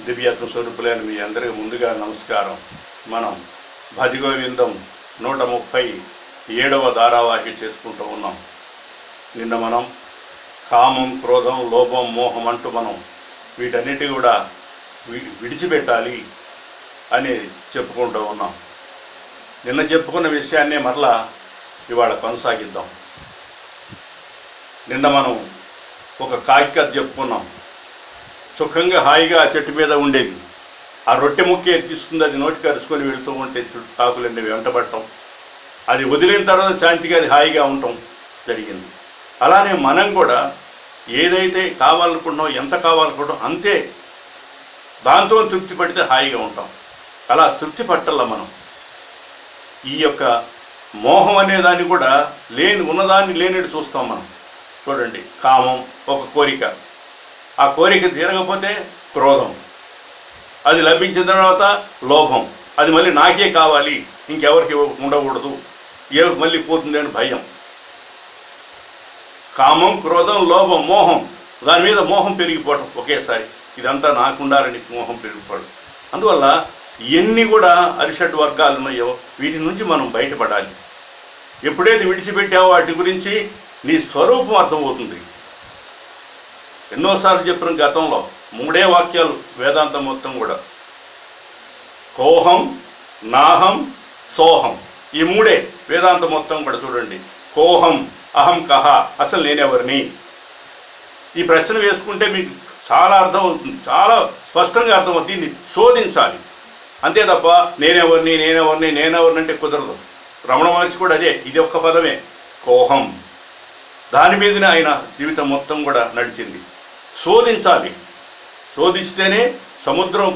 దివ్యాత్మ స్వరూపులైన మీ అందరికీ ముందుగా నమస్కారం. మనం భజగోవిందం నూట ముప్పై ఏడవ ధారావాహి చేసుకుంటూ ఉన్నాం. నిన్న మనం కామం క్రోధం లోభం మోహం అంటూ మనం వీటన్నిటి కూడా విడిచిపెట్టాలి అని చెప్పుకుంటూ ఉన్నాం. నిన్న చెప్పుకున్న విషయాన్నే మరలా ఇవాళ కొనసాగిద్దాం. నిన్న మనం ఒక కాకి చెప్పుకున్నాం. సుఖంగా హాయిగా ఆ చెట్టు మీద ఉండేది ఆ రొట్టె ముక్క తీసుకుంది అది నోటికి అరుచుకొని వెళుతూ ఉంటే చుట్టూ అనేవి వెంటబడటం అది వదిలిన తర్వాత శాంతిగా అది హాయిగా ఉండటం జరిగింది. అలానే మనం కూడా ఏదైతే కావాలనుకుంటున్నాం ఎంత కావాలనుకుంటాం అంతే దాంతో తృప్తి పడితే హాయిగా ఉంటాం. అలా తృప్తి పట్టల్లా మనం. ఈ యొక్క మోహం అనే దాన్ని కూడా లేని ఉన్నదాన్ని లేనిటి చూస్తాం మనం. చూడండి కామం ఒక కోరిక. ఆ కోరిక తీరకపోతే క్రోధం. అది లభించిన తర్వాత లోభం. అది మళ్ళీ నాకే కావాలి. ఇంకెవరికి ఉండకూడదు. ఏ మళ్ళీ పోతుంది అని భయం. కామం క్రోధం లోభం మోహం. దాని మీద మోహం పెరిగిపోవడం ఒకేసారి. ఇదంతా నాకుండాలని మోహం పెరిగిపోవడం. అందువల్ల ఎన్ని కూడా అరిషడ్ వర్గాలు ఉన్నాయో వీటి నుంచి మనం బయటపడాలి. ఎప్పుడైతే విడిచిపెట్టావో వాటి గురించి నీ స్వరూపం అర్థమవుతుంది. ఎన్నోసార్లు చెప్పిన గతంలో మూడే వాక్యాలు వేదాంతం మొత్తం కూడా. కోహం నాహం సోహం. ఈ మూడే వేదాంతం మొత్తం కూడా చూడండి. కోహం అహం కహ అసలు నేనెవరిని? ఈ ప్రశ్న వేసుకుంటే మీకు చాలా అర్థం అవుతుంది. చాలా స్పష్టంగా అర్థమవుతుంది దీన్ని శోధించాలి. అంతే తప్ప నేనెవరిని నేనెవరిని నేనెవరిని అంటే కుదరదు. రమణ మహర్షి కూడా అదే. ఇది ఒక్క పదమే. కోహం. దాని మీదనే ఆయన జీవితం మొత్తం కూడా నడిచింది. శోధించాలి. శోధిస్తేనే సముద్రం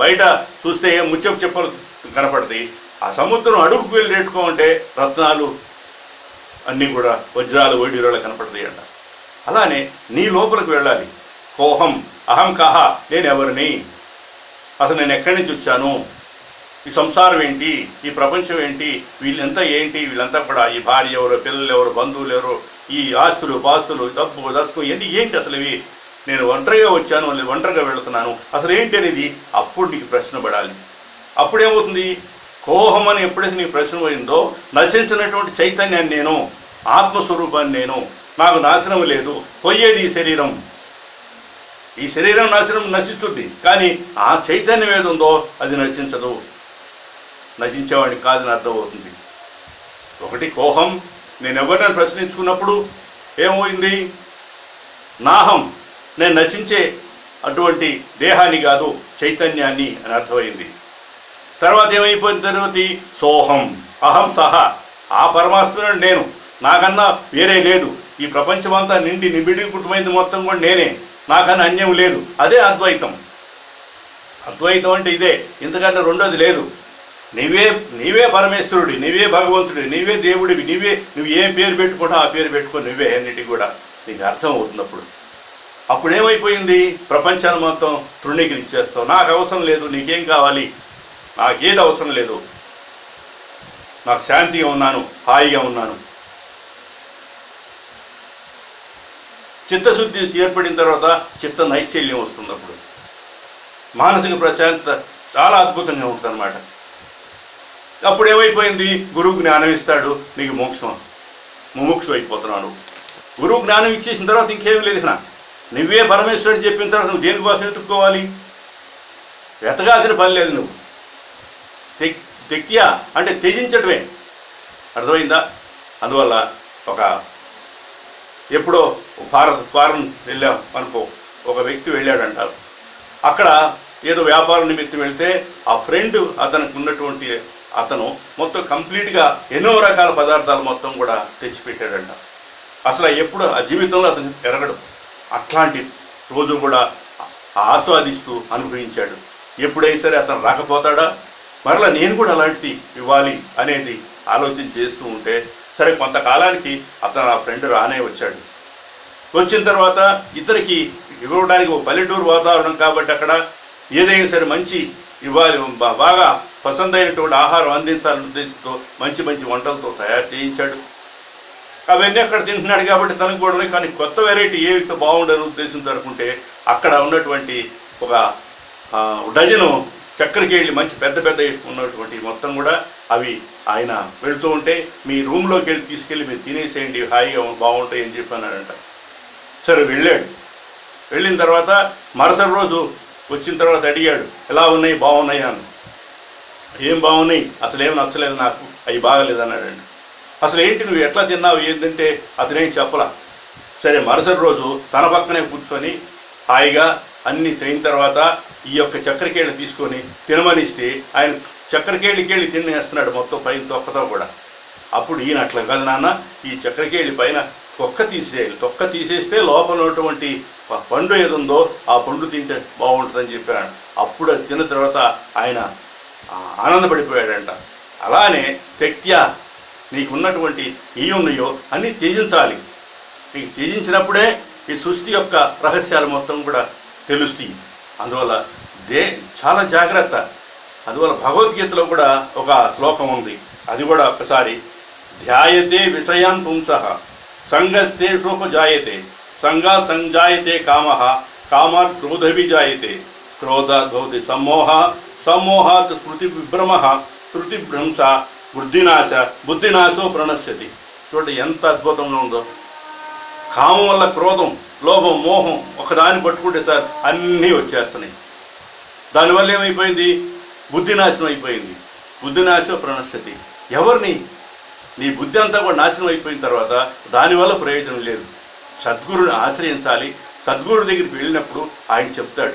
బయట చూస్తే ముచ్చపు చెప్పలు కనపడతాయి. ఆ సముద్రం అడుగుకు వెళ్ళి పెట్టుకోమంటే రత్నాలు అన్నీ కూడా వజ్రాలు వైడ్యూరాలు కనపడతాయి అంట. అలానే నీ లోపలికి వెళ్ళాలి. కోహం అహం కహ నేను ఎవరిని? అసలు నేను ఎక్కడి నుంచి వచ్చాను? ఈ సంసారం ఏంటి? ఈ ప్రపంచం ఏంటి? వీళ్ళంతా ఏంటి? వీళ్ళంతా కూడా ఈ భార్య ఎవరు పిల్లలు ఎవరు బంధువులు ఎవరు? ఈ ఆస్తులు పాస్తులు డబ్బు దస్కు ఇవన్నీ ఏంటి అసలు ఇవి? నేను ఒంటరిగా వచ్చాను లేదా ఒంటరిగా వెళుతున్నాను. అసలు ఏంటి అనేది అప్పుడు నీకు ప్రశ్న పడాలి. అప్పుడేమవుతుంది? కోహం అని ఎప్పుడైతే నీకు ప్రశ్న పోయిందో నశించినటువంటి చైతన్యాన్ని నేను ఆత్మస్వరూపాన్ని నేను నాకు నాశనం లేదు పోయేది ఈ శరీరం. ఈ శరీరం నాశనం నశిస్తుంది కానీ ఆ చైతన్యం ఏది ఉందో అది నశించదు. నశించేవాడిని కాదని అర్థమవుతుంది. ఒకటి కోహం. నేను ఎవరినైనా ప్రశ్నించుకున్నప్పుడు ఏమవుతుంది? నాహం. నేను నశించే అటువంటి దేహాన్ని కాదు చైతన్యాన్ని అని అర్థమైంది. తర్వాత ఏమైపోయిన తర్వాత? సోహం. అహం సహా. ఆ పరమాత్మను నేను. నాకన్నా వేరే లేదు. ఈ ప్రపంచమంతా నిండి నిబిడి కుటుంబమైంది మొత్తం కూడా నేనే. నాకన్నా అన్యం లేదు. అదే అద్వైతం. అద్వైతం అంటే ఇదే. ఇంతకన్నా రెండోది లేదు. నీవే నీవే పరమేశ్వరుడి నీవే భగవంతుడి నీవే దేవుడివి నీవే నువ్వు ఏ పేరు పెట్టుకుంటా ఆ పేరు పెట్టుకో నువ్వే అన్నిటి కూడా. నీకు అర్థం అవుతున్నప్పుడు. అప్పుడు ఏమైపోయింది ప్రపంచాన్ని మొత్తం తృణీకరించేస్తావు. నాకు అవసరం లేదు నీకేం కావాలి? నాకేది అవసరం లేదు నాకు శాంతిగా ఉన్నాను హాయిగా ఉన్నాను. చిత్తశుద్ధి ఏర్పడిన తర్వాత చిత్త నైశల్యం వస్తుంది అప్పుడు. మానసిక ప్రశాంతత చాలా అద్భుతంగా ఉంటుంది అనమాట అప్పుడు ఏమైపోయింది గురువు జ్ఞానం ఇస్తాడు నీకు మోక్షం. ముముక్షు అయిపోతున్నాడు గురువు జ్ఞానం ఇచ్చేసిన తర్వాత ఇంకేం లేదు నా నువ్వే పరమేశ్వరుడు చెప్పిన తర్వాత నువ్వు దేనికోసం ఎత్తుక్కోవాలి వెతగాల్సిన పని లేదు నువ్వు. తెక్ అంటే త్యజించటమే. అర్థమైందా? అందువల్ల ఒక ఎప్పుడో భారత్ ఫారెన్ వెళ్ళాం అనుకో ఒక వ్యక్తి వెళ్ళాడంటారు. అక్కడ ఏదో వ్యాపార నిమిత్తం వెళ్తే ఆ ఫ్రెండ్ అతనికి ఉన్నటువంటి అతను మొత్తం కంప్లీట్గా ఎన్నో రకాల పదార్థాలు మొత్తం కూడా తెచ్చిపెట్టాడంట. అసలు ఎప్పుడు ఆ జీవితంలో అతను ఎరగడు. అట్లాంటి రోజు కూడా ఆస్వాదిస్తూ అనుభవించాడు. ఎప్పుడైనా సరే అతను రాకపోతాడా? మరలా నేను కూడా అలాంటిది ఇవ్వాలి అనేది ఆలోచన చేస్తూ ఉంటే సరే కొంతకాలానికి అతను నా ఫ్రెండ్ రానే వచ్చాడు. వచ్చిన తర్వాత ఇతనికి ఇవ్వడానికి ఒక పల్లెటూరు వాతావరణం కాబట్టి అక్కడ ఏదైనా సరే మంచి ఇవ్వాలి బాగా పసందైనటువంటి ఆహారం అందించాలనే ఉద్దేశంతో మంచి మంచి వంటలతో తయారు చేయించాడు. అవన్నీ అక్కడ తింటున్నాడు కాబట్టి తనకు కూడా కానీ కొత్త వెరైటీ ఏవి బాగుండని ఉద్దేశం జరుపుకుంటే అక్కడ ఉన్నటువంటి ఒక డజను డజను వెళ్ళి మంచి పెద్ద పెద్ద ఉన్నటువంటి మొత్తం కూడా అవి ఆయన వెళుతూ ఉంటే మీ రూమ్లోకి వెళ్ళి తీసుకెళ్ళి మీరు తినేసేయండి హాయిగా బాగుంటాయి అని చెప్పానంట సరే వెళ్ళాడు. వెళ్ళిన తర్వాత మరుసటి రోజు వచ్చిన తర్వాత అడిగాడు ఎలా ఉన్నాయి బాగున్నాయి అని. ఏం బాగున్నాయి? అసలు ఏం నచ్చలేదు నాకు అవి బాగలేదు అన్నాడండి అసలు ఏంటి నువ్వు ఎట్లా తిన్నావు ఏంటంటే అతనేం చెప్పలా. సరే మరుసటి రోజు తన పక్కనే కూర్చొని హాయిగా అన్ని తిన తర్వాత ఈ యొక్క చక్కెరకేళ్ళు తీసుకొని తినమనిస్తే ఆయన చక్కెరకేళ్ళకేళ్ళి తినేస్తున్నాడు మొత్తం పైన తొక్కతో కూడా. అప్పుడు ఈయన అట్లా కాదు నాన్న ఈ చక్కెరకేళ్ళి పైన తొక్క తీసేయాలి. తొక్క తీసేస్తే లోపల ఉన్నటువంటి పండు ఏది ఉందో ఆ పండు తింటే బాగుంటుందని చెప్పాడు అప్పుడు అది తిన్న తర్వాత ఆయన ఆనందపడిపోయాడంట. అలానే శక్త్యా నీకున్నటువంటి ఏ ఉన్నాయో అన్నీ త్యజించాలి. నీకు త్యజించినప్పుడే ఈ సృష్టి యొక్క రహస్యాలు మొత్తం కూడా తెలుస్తాయి. అందువల్ల దే చాలా జాగ్రత్త. అందువల్ల భగవద్గీతలో కూడా ఒక శ్లోకం ఉంది. అది కూడా ఒకసారి ధ్యాయతే విషయాన్ పుంస సంగస్తే జాయతే సంగా సంజాయతే కామ కామాత్ క్రోధవి జాయతే క్రోధ భవతి సమ్మోహ సమ్మోహాత్ స్మృతి విభ్రమ స్మృతి వృద్ధినాశ బుద్ధినాశ బుద్ధినాశో ప్రణశ్యతి. చూడండి ఎంత అద్భుతంగా ఉందో. కామం వల్ల క్రోధం లోభం మోహం ఒకదాన్ని పట్టుకుంటే సార్ అన్నీ వచ్చేస్తున్నాయి. దానివల్ల ఏమైపోయింది? బుద్ధి నాశనం అయిపోయింది. బుద్ధి నాశనం ప్రణశ్యతి. ఎవరిని? నీ బుద్ధి అంతా కూడా నాశనం అయిపోయిన తర్వాత దానివల్ల ప్రయోజనం లేదు. సద్గురుని ఆశ్రయించాలి. సద్గురు దగ్గరికి వెళ్ళినప్పుడు ఆయన చెప్తాడు.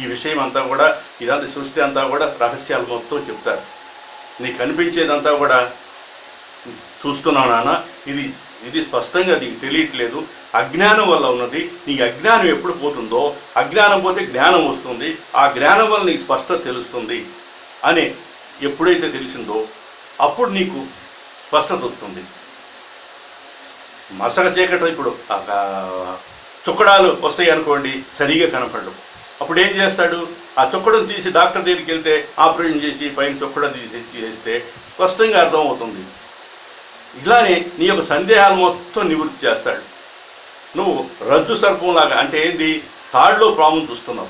ఈ విషయం అంతా కూడా ఇదంతా సృష్టి అంతా కూడా రహస్యాలు మొత్తం చెప్తారు. నీకు కనిపించేదంతా కూడా చూస్తున్నావు నాన్న. ఇది ఇది స్పష్టంగా నీకు తెలియట్లేదు. అజ్ఞానం వల్ల ఉన్నది. నీకు అజ్ఞానం ఎప్పుడు పోతుందో అజ్ఞానం పోతే జ్ఞానం వస్తుంది. ఆ జ్ఞానం వల్ల నీకు స్పష్టత తెలుస్తుంది అని ఎప్పుడైతే తెలిసిందో అప్పుడు నీకు స్పష్టత వస్తుంది. మసక చీకటి ఇప్పుడు చుక్కడాలు వస్తాయి అనుకోండి సరిగా కనపడవు. అప్పుడు ఏం చేస్తాడు? ఆ చుక్కడం తీసి డాక్టర్ దగ్గరికి వెళ్తే ఆపరేషన్ చేసి పైన చుక్కడం తీసి తీసేస్తే స్పష్టంగా అర్థమవుతుంది. ఇలానే నీ యొక్క సందేహాలు మొత్తం నివృత్తి చేస్తాడు. నువ్వు రజ్జు సర్పంలాగా అంటే ఏంది? తాడులో ప్రామును చూస్తున్నావు.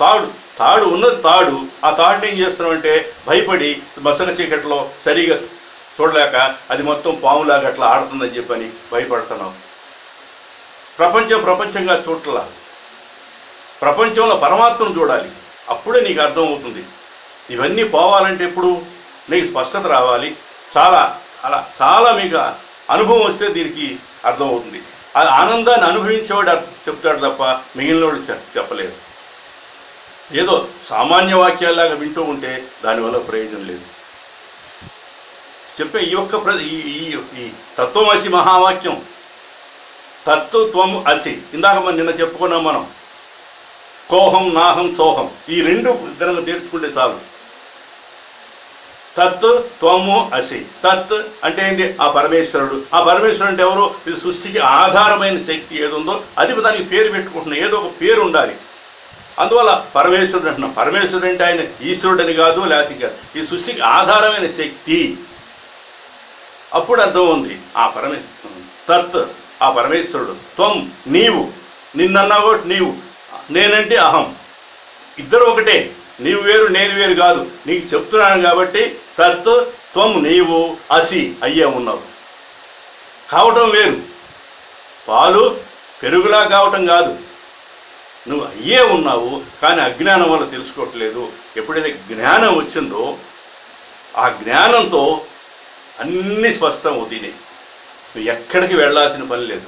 తాడు తాడు ఉన్నది తాడు. ఆ తాడుని ఏం చేస్తున్నావంటే భయపడి మసక చీకట్లో సరిగా చూడలేక అది మొత్తం పాములాగా అట్లా ఆడుతుందని చెప్పని భయపడుతున్నావు. ప్రపంచం ప్రపంచంగా చూడలా ప్రపంచంలో పరమాత్మను చూడాలి. అప్పుడే నీకు అర్థమవుతుంది. ఇవన్నీ పోవాలంటే ఎప్పుడు? నీకు స్పష్టత రావాలి. చాలా అలా చాలా మీకు అనుభవం వస్తే దీనికి అర్థమవుతుంది. ఆ ఆనందాన్ని అనుభవించేవాడు చెప్తాడు తప్ప మిగిలినోడు చె- చెప్పలేదు. ఏదో సామాన్య వాక్యాల్లాగా వింటూ ఉంటే దానివల్ల ప్రయోజనం లేదు. చెప్పే ఈ యొక్క ప్ర ఈ ఈ- ఈ తత్వమసి మహావాక్యం తత్వత్వం అసి. ఇందాక మనం నిన్న చెప్పుకున్నాం మనం. కోహం నాహం సోహం. ఈ రెండు గనక తీర్చుకుంటే చాలు. తత్ త్వము అసి. తత్ అంటే ఏంటి? ఆ పరమేశ్వరుడు. ఆ పరమేశ్వరుడు అంటే ఎవరు? ఇది సృష్టికి ఆధారమైన శక్తి ఏది ఉందో అది దానికి పేరు పెట్టుకుంటున్న ఏదో ఒక పేరు ఉండాలి. అందువల్ల పరమేశ్వరుడు అంటున్నాం పరమేశ్వరుడు అంటే ఆయన ఈశ్వరుడు అని కాదు లేకపోతే ఈ సృష్టికి ఆధారమైన శక్తి. అప్పుడు అర్థం ఉంది. ఆ పరమే తత్ ఆ పరమేశ్వరుడు. త్వం నీవు. నిన్నన్నావు నీవు. నేనంటే అహం. ఇద్దరు ఒకటే. నీవు వేరు నేను వేరు కాదు. నీకు చెప్తున్నాను కాబట్టి తత్ త్వం నీవు అసి అయ్యే ఉన్నావు. కావటం వేరు. పాలు పెరుగులా కావటం కాదు. నువ్వు అయ్యే ఉన్నావు కానీ అజ్ఞానం వల్ల తెలుసుకోవట్లేదు. ఎప్పుడైతే జ్ఞానం వచ్చిందో ఆ జ్ఞానంతో అన్నీ స్పష్టం అవుతాయి నువ్వు ఎక్కడికి వెళ్ళాల్సిన పని లేదు.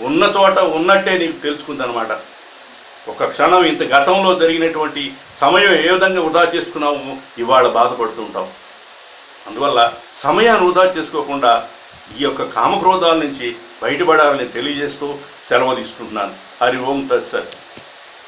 ఉన్న చోట ఉన్నట్టే నీకు తెలుసుకుందనమాట. ఒక క్షణం ఇంత గతంలో జరిగినటువంటి సమయం ఏ విధంగా వృధా చేసుకున్నావు ఇవాళ బాధపడుతుంటాం అందువల్ల సమయాన్ని వృధా చేసుకోకుండా ఈ యొక్క కామక్రోధాల నుంచి బయటపడాలని తెలియజేస్తూ సెలవు తీసుకుంటున్నాను. హరి ఓం తత్సత్